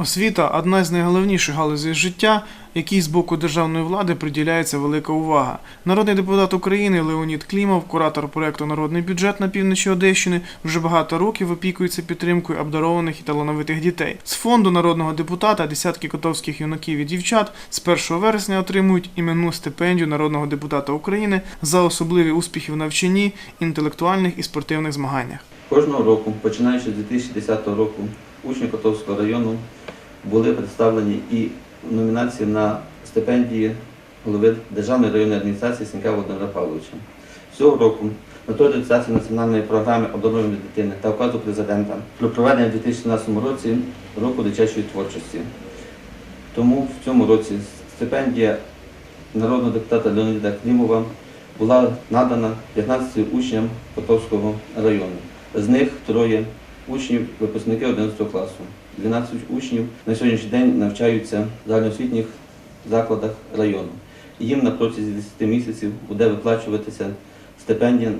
Освіта одна з найголовніших галузей життя, якій з боку державної влади приділяється велика увага. Народний депутат України Леонід Клімов, куратор проекту Народний бюджет на півночі Одещини, вже багато років опікується підтримкою обдарованих і талановитих дітей. З фонду народного депутата десятки котовських юнаків і дівчат з 1 вересня отримують іменну стипендію народного депутата України за особливі успіхи в навчанні, інтелектуальних і спортивних змаганнях. Кожного року, починаючи з 2010 року, учні Котовського району були представлені і номінації на стипендії голови Державної районної адміністрації Сінька Володимира Павловича. Цього року метою реалізації національної програми обдарованої дитини та указу президента про проведення в 2017 році року дитячої творчості. Тому в цьому році стипендія народного депутата Леоніда Клімова була надана 15 учням Котовського району. З них троє учнів, випускники 11 класу. 12 учнів на сьогоднішній день навчаються в загальноосвітніх закладах району. Їм на протязі 10 місяців буде виплачуватися стипендія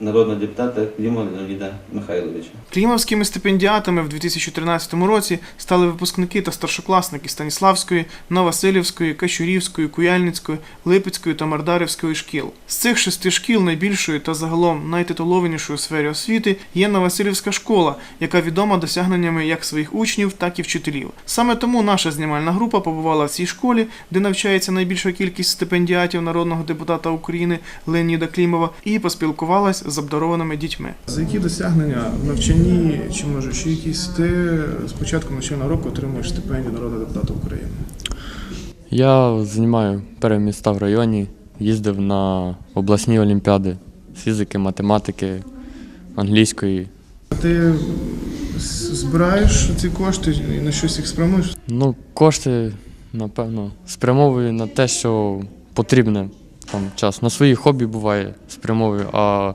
народного депутата Клімова Леоніда Михайловича. Клімовськими стипендіатами в 2013 році стали випускники та старшокласники Станіславської, Новоселівської, Кащурівської, Куяльницької, Липецької та Мардарівської шкіл. З цих шести шкіл найбільшою та загалом найтитулованішою у сфері освіти є Новоселівська школа, яка відома досягненнями як своїх учнів, так і вчителів. Саме тому наша знімальна група побувала в цій школі, де навчається найбільша кількість стипендіатів народного депутата України Леоніда Клімова, і поспілкувалась з обдарованими дітьми. За які досягнення в навчанні чи може ще якісь ти з початку навчального року отримуєш стипендію народного депутата України? Я займаю перші міста в районі, їздив на обласні олімпіади з фізики, математики, англійської. А ти збираєш ці кошти і на щось їх спрямуєш? Ну, кошти, напевно, спрямовую на те, що потрібне там час. На свої хобі буває спрямовую, а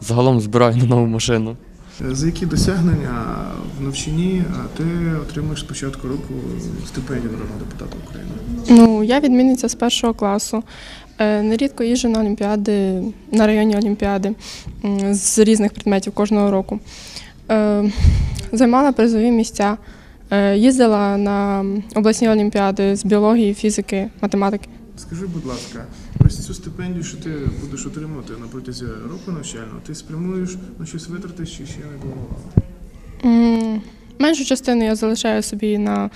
загалом збираю на нову машину. За які досягнення в навчанні ти отримуєш з початку року стипендію народного депутата України? Ну, я відмінниця з першого класу. Е, Нерідко їжджу на олімпіади, на районні олімпіади з різних предметів кожного року. Е, Займала призові місця, Е, їздила на обласні олімпіади з біології, фізики, математики. Скажи, будь ласка, ось цю стипендію, що ти будеш отримувати на протязі року навчального, ти спрямуєш на щось витрати чи ще не планувала? Меншу частину я залишаю собі на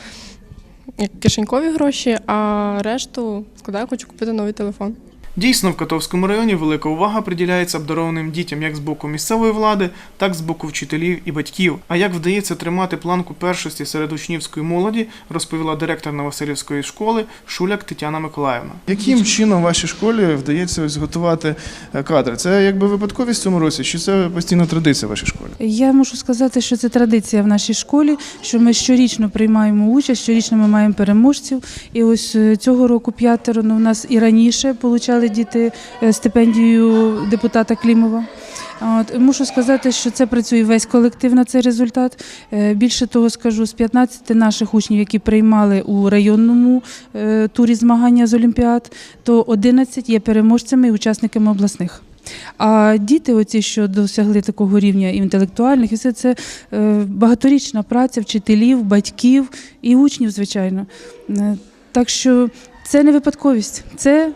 кишенькові гроші, а решту складаю, хочу купити новий телефон. Дійсно, в Котовському районі велика увага приділяється обдарованим дітям як з боку місцевої влади, так і з боку вчителів і батьків. А як вдається тримати планку першості серед учнівської молоді, розповіла директор Новоселівської школи Шуляк Тетяна Миколаївна. Яким чином вашій школі вдається зготувати кадри? Це якби випадковість в цьому році, чи це постійна традиція в вашій школі? Я можу сказати, що це традиція в нашій школі, що ми щорічно приймаємо участь, щорічно ми маємо переможців. І ось е, цього року п'ятеро, ну, у нас і раніше отримали діти е, стипендію депутата Клімова. От, мушу сказати, що це працює весь колектив на цей результат. Е, Більше того скажу, з 15 наших учнів, які приймали у районному е, турі змагання з Олімпіад, то 11 є переможцями і учасниками обласних. А діти, оці, що досягли такого рівня інтелектуальних, і все це багаторічна праця вчителів, батьків і учнів, звичайно. Так що це не випадковість, це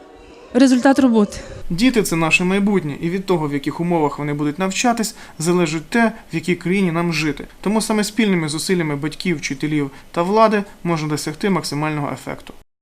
результат роботи. Діти це наше майбутнє, і від того, в яких умовах вони будуть навчатись, залежить те, в якій країні нам жити. Тому саме спільними зусиллями батьків, вчителів та влади можна досягти максимального ефекту.